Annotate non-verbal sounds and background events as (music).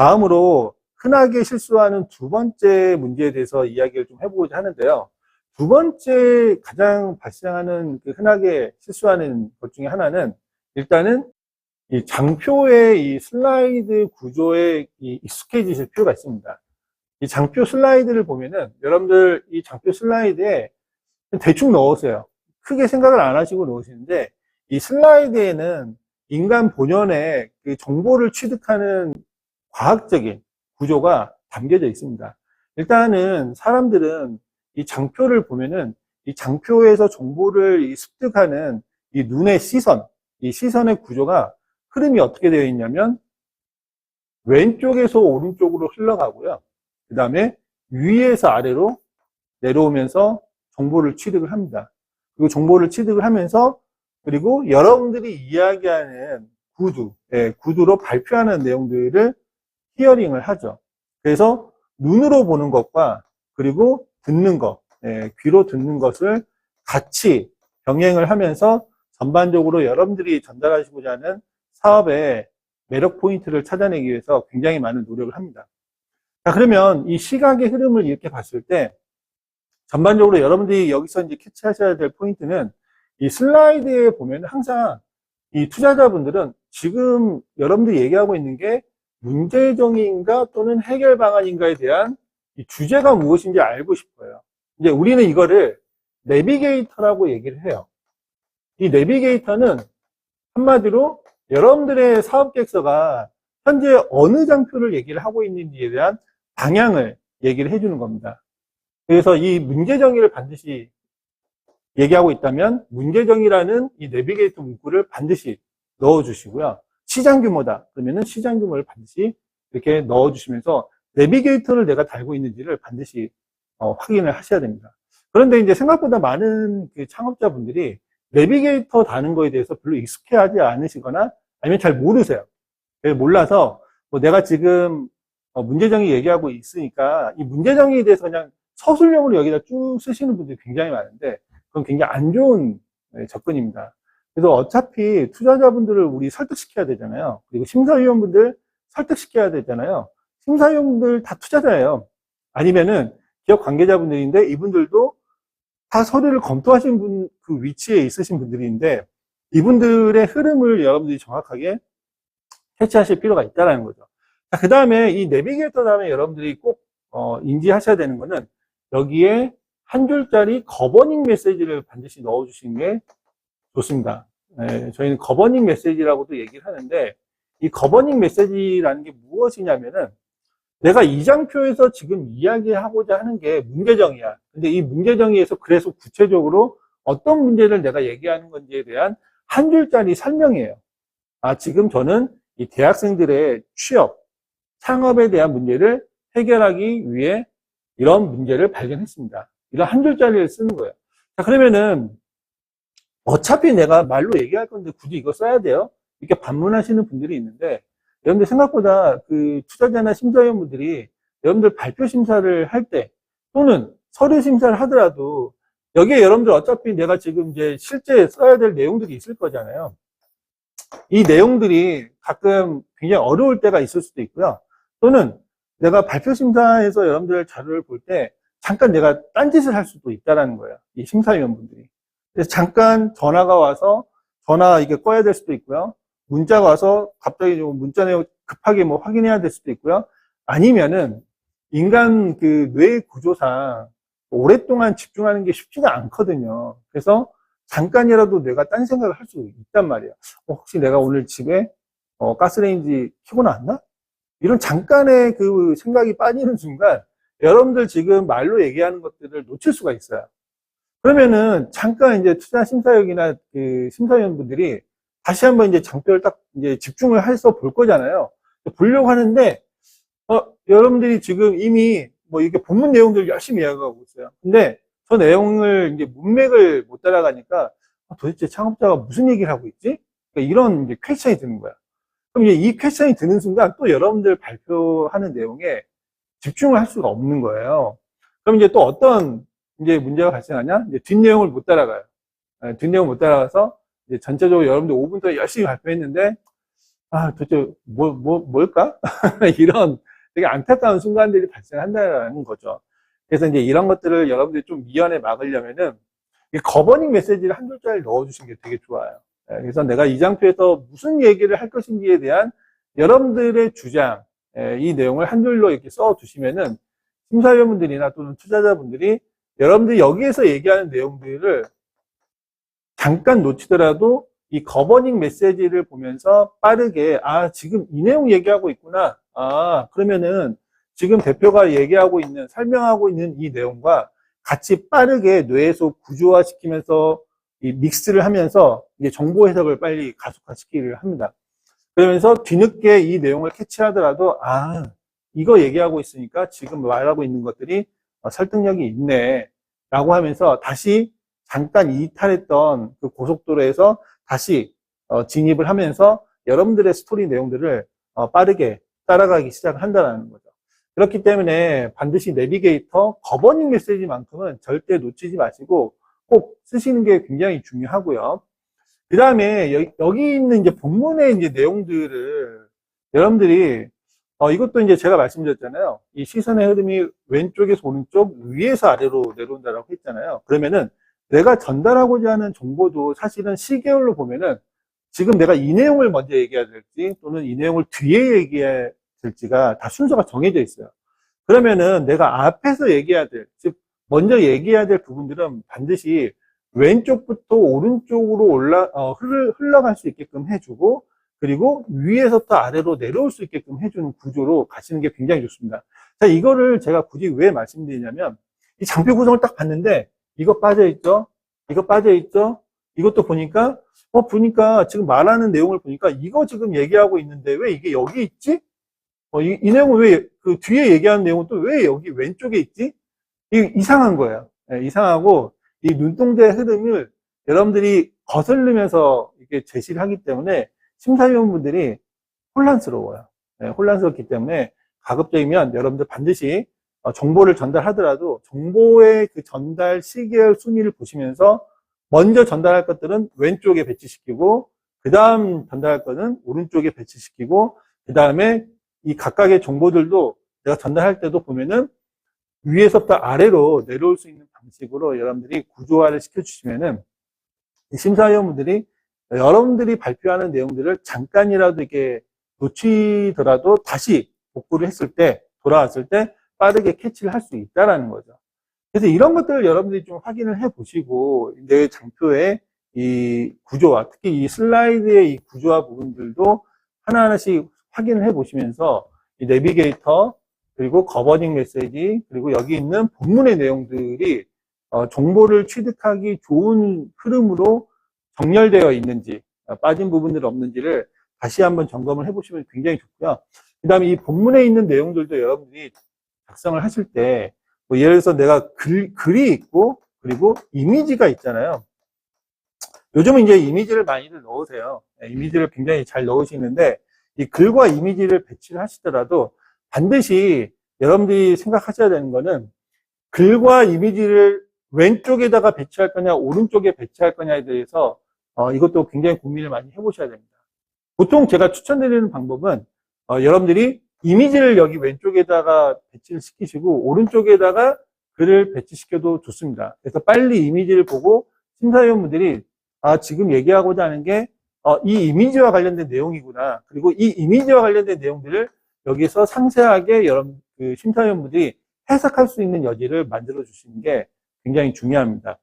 다음으로 흔하게 실수하는 두 번째 문제에 대해서 이야기를 좀 해보고자 하는데요. 두 번째 가장 발생하는 그 흔하게 실수하는 것 중에 하나는 일단은 이 장표의 이 슬라이드 구조에 이 익숙해지실 필요가 있습니다. 이 장표 슬라이드를 보면은 여러분들 이 장표 슬라이드에 대충 넣으세요. 크게 생각을 안 하시고 넣으시는데 이 슬라이드에는 인간 본연의 그 정보를 취득하는 과학적인 구조가 담겨져 있습니다. 일단은 사람들은 이 장표를 보면은 이 장표에서 정보를 이 습득하는 이 눈의 시선, 이 시선의 구조가 흐름이 어떻게 되어 있냐면 왼쪽에서 오른쪽으로 흘러가고요. 그 다음에 위에서 아래로 내려오면서 정보를 취득을 합니다. 그리고 정보를 취득을 하면서 그리고 여러분들이 이야기하는 구두, 예, 구두로 발표하는 내용들을 히어링을 하죠. 그래서 눈으로 보는 것과 그리고 듣는 것, 예, 귀로 듣는 것을 같이 병행을 하면서 전반적으로 여러분들이 전달하시고자 하는 사업의 매력 포인트를 찾아내기 위해서 굉장히 많은 노력을 합니다. 자, 그러면 이 시각의 흐름을 이렇게 봤을 때 전반적으로 여러분들이 여기서 이제 캐치하셔야 될 포인트는 이 슬라이드에 보면 항상 이 투자자분들은 지금 여러분들이 얘기하고 있는 게 문제정의인가 또는 해결 방안인가에 대한 이 주제가 무엇인지 알고 싶어요. 이제 우리는 이거를 내비게이터라고 얘기를 해요. 이 내비게이터는 한마디로 여러분들의 사업 계획서가 현재 어느 장표를 얘기를 하고 있는지에 대한 방향을 얘기를 해주는 겁니다. 그래서 이 문제 정의를 반드시 얘기하고 있다면 문제 정의라는 이 내비게이터 문구를 반드시 넣어 주시고요. 시장 규모다. 그러면은 시장 규모를 반드시 이렇게 넣어 주시면서 내비게이터를 내가 달고 있는지를 반드시 어, 확인을 하셔야 됩니다. 그런데 이제 생각보다 많은 그 창업자분들이 내비게이터 다는 거에 대해서 별로 익숙해하지 않으시거나 아니면 잘 모르세요. 몰라서 뭐 내가 지금 어, 문제정의 얘기하고 있으니까 이 문제정의에 대해서 그냥 서술형으로 여기다 쭉 쓰시는 분들이 굉장히 많은데 그건 굉장히 안 좋은 네, 접근입니다. 그래서 어차피 투자자분들을 우리 설득시켜야 되잖아요. 그리고 심사위원분들 설득시켜야 되잖아요. 심사위원분들 다 투자자예요. 아니면은 기업 관계자분들인데 이분들도 다 서류를 검토하신 분, 그 위치에 있으신 분들인데 이분들의 흐름을 여러분들이 정확하게 캐치하실 필요가 있다는 거죠. 그 다음에 이 내비게이터 다음에 여러분들이 꼭 어, 인지하셔야 되는 거는 여기에 한 줄짜리 거버닝 메시지를 반드시 넣어주시는 게 좋습니다. 네, 저희는 거버닝 메시지라고도 얘기를 하는데 이 거버닝 메시지라는 게 무엇이냐면은 내가 이 장표에서 지금 이야기하고자 하는 게 문제정의야. 근데 이 문제정의에서 그래서 구체적으로 어떤 문제를 내가 얘기하는 건지에 대한 한 줄짜리 설명이에요. 아, 지금 저는 이 대학생들의 취업, 창업에 대한 문제를 해결하기 위해 이런 문제를 발견했습니다. 이런 한 줄짜리를 쓰는 거예요. 자, 그러면은 어차피 내가 말로 얘기할 건데 굳이 이거 써야 돼요? 이렇게 반문하시는 분들이 있는데 여러분들 생각보다 그 투자자나 심사위원분들이 여러분들 발표 심사를 할 때 또는 서류 심사를 하더라도 여기에 여러분들 어차피 내가 지금 이제 실제 써야 될 내용들이 있을 거잖아요. 이 내용들이 가끔 굉장히 어려울 때가 있을 수도 있고요. 또는 내가 발표 심사에서 여러분들 자료를 볼 때 잠깐 내가 딴짓을 할 수도 있다라는 거예요. 이 심사위원분들이. 잠깐 전화가 와서 전화 이게 꺼야 될 수도 있고요. 문자가 와서 갑자기 좀 문자 내용 급하게 뭐 확인해야 될 수도 있고요. 아니면은 인간 그 뇌 구조상 오랫동안 집중하는 게 쉽지가 않거든요. 그래서 잠깐이라도 내가 딴 생각을 할 수 있단 말이에요. 어, 혹시 내가 오늘 집에 어, 가스레인지 켜고 나왔나? 이런 잠깐의 그 생각이 빠지는 순간 여러분들 지금 말로 얘기하는 것들을 놓칠 수가 있어요. 그러면은 잠깐 이제 투자 심사역이나 그 심사위원분들이 다시 한번 이제 장표를 딱 이제 집중을 해서 볼 거잖아요. 보려고 하는데, 어, 여러분들이 지금 이미 뭐 이렇게 본문 내용들 열심히 이야기하고 있어요. 근데 저 내용을 이제 문맥을 못 따라가니까 아, 도대체 창업자가 무슨 얘기를 하고 있지? 그러니까 이런 이제 퀘션이 드는 거야. 그럼 이제 이 퀘션이 드는 순간 또 여러분들 발표하는 내용에 집중을 할 수가 없는 거예요. 그럼 이제 또 어떤 이제 문제가 발생하냐? 이제 뒷내용을 못 따라가요. 네, 뒷내용을 못 따라가서 이제 전체적으로 여러분들 5분 동안 열심히 발표했는데 아, 도대체 뭐, 뭐, 뭘까? (laughs) 이런 되게 안타까운 순간들이 발생한다는 거죠. 그래서 이제 이런 것들을 여러분들이 좀 미연에 막으려면은 이 거버닝 메시지를 한 줄짜리 넣어주시는 게 되게 좋아요. 예, 그래서 내가 이 장표에서 무슨 얘기를 할 것인지에 대한 여러분들의 주장, 예, 이 내용을 한 줄로 이렇게 써 두시면은 심사위원분들이나 또는 투자자분들이 여러분들이 여기에서 얘기하는 내용들을 잠깐 놓치더라도 이 거버닝 메시지를 보면서 빠르게 아 지금 이 내용 얘기하고 있구나 아 그러면은 지금 대표가 얘기하고 있는 설명하고 있는 이 내용과 같이 빠르게 뇌에서 구조화시키면서 이 믹스를 하면서 이제 정보 해석을 빨리 가속화시키기를 합니다. 그러면서 뒤늦게 이 내용을 캐치하더라도 아 이거 얘기하고 있으니까 지금 말하고 있는 것들이 어, 설득력이 있네 라고 하면서 다시 잠깐 이탈했던 그 고속도로에서 다시 어, 진입을 하면서 여러분들의 스토리 내용들을 어, 빠르게 따라가기 시작한다는 거죠. 그렇기 때문에 반드시 내비게이터 거버닝 메시지만큼은 절대 놓치지 마시고 꼭 쓰시는 게 굉장히 중요하고요. 그 다음에 여기 있는 이제 본문의 이제 내용들을 여러분들이 어, 이것도 이제 제가 말씀드렸잖아요. 이 시선의 흐름이 왼쪽에서 오른쪽, 위에서 아래로 내려온다라고 했잖아요. 그러면은 내가 전달하고자 하는 정보도 사실은 시계열로 보면은 지금 내가 이 내용을 먼저 얘기해야 될지 또는 이 내용을 뒤에 얘기해야 될지가 다 순서가 정해져 있어요. 그러면은 내가 앞에서 얘기해야 될, 즉, 먼저 얘기해야 될 부분들은 반드시 왼쪽부터 오른쪽으로 올라, 어, 흘러, 흘러갈 수 있게끔 해주고, 그리고 위에서부터 아래로 내려올 수 있게끔 해주는 구조로 가시는 게 굉장히 좋습니다. 자, 이거를 제가 굳이 왜 말씀드리냐면, 이 장표 구성을 딱 봤는데, 이거 빠져있죠? 이거 빠져있죠? 이것도 보니까, 어, 보니까 지금 말하는 내용을 보니까 이거 지금 얘기하고 있는데 왜 이게 여기 있지? 어, 이, 이 내용은 왜, 그 뒤에 얘기하는 내용은 또 왜 여기 왼쪽에 있지? 이 이상한 거예요. 예, 이상하고, 이 눈동자의 흐름을 여러분들이 거슬리면서 이렇게 제시를 하기 때문에 심사위원분들이 혼란스러워요. 예, 혼란스럽기 때문에 가급적이면 여러분들 반드시 어, 정보를 전달하더라도 정보의 그 전달 시계열 순위를 보시면서 먼저 전달할 것들은 왼쪽에 배치시키고 그 다음 전달할 것은 오른쪽에 배치시키고 그 다음에 이 각각의 정보들도 내가 전달할 때도 보면은 위에서부터 아래로 내려올 수 있는 방식으로 여러분들이 구조화를 시켜주시면은 심사위원분들이 여러분들이 발표하는 내용들을 잠깐이라도 이렇게 놓치더라도 다시 복구를 했을 때 돌아왔을 때 빠르게 캐치를 할 수 있다라는 거죠. 그래서 이런 것들을 여러분들이 좀 확인을 해 보시고 내 장표의 이 구조화 특히 이 슬라이드의 이 구조화 부분들도 하나하나씩 확인을 해 보시면서 이 내비게이터 그리고 거버닝 메시지 그리고 여기 있는 본문의 내용들이 어, 정보를 취득하기 좋은 흐름으로 정렬되어 있는지 어, 빠진 부분들 없는지를 다시 한번 점검을 해보시면 굉장히 좋고요. 그 다음에 이 본문에 있는 내용들도 여러분들이 작성을 하실 때, 뭐 예를 들어서 내가 글, 글이 있고, 그리고 이미지가 있잖아요. 요즘은 이제 이미지를 많이들 넣으세요. 네, 이미지를 굉장히 잘 넣으시는데, 이 글과 이미지를 배치를 하시더라도 반드시 여러분들이 생각하셔야 되는 거는 글과 이미지를 왼쪽에다가 배치할 거냐, 오른쪽에 배치할 거냐에 대해서 어, 이것도 굉장히 고민을 많이 해보셔야 됩니다. 보통 제가 추천드리는 방법은 어, 여러분들이 이미지를 여기 왼쪽에다가 배치를 시키시고 오른쪽에다가 글을 배치시켜도 좋습니다. 그래서 빨리 이미지를 보고 심사위원분들이 아 지금 얘기하고자 하는 게이 어, 이미지와 관련된 내용이구나. 그리고 이 이미지와 관련된 내용들을 여기서 상세하게 여러분 그 심사위원분들이 해석할 수 있는 여지를 만들어 주시는 게 굉장히 중요합니다.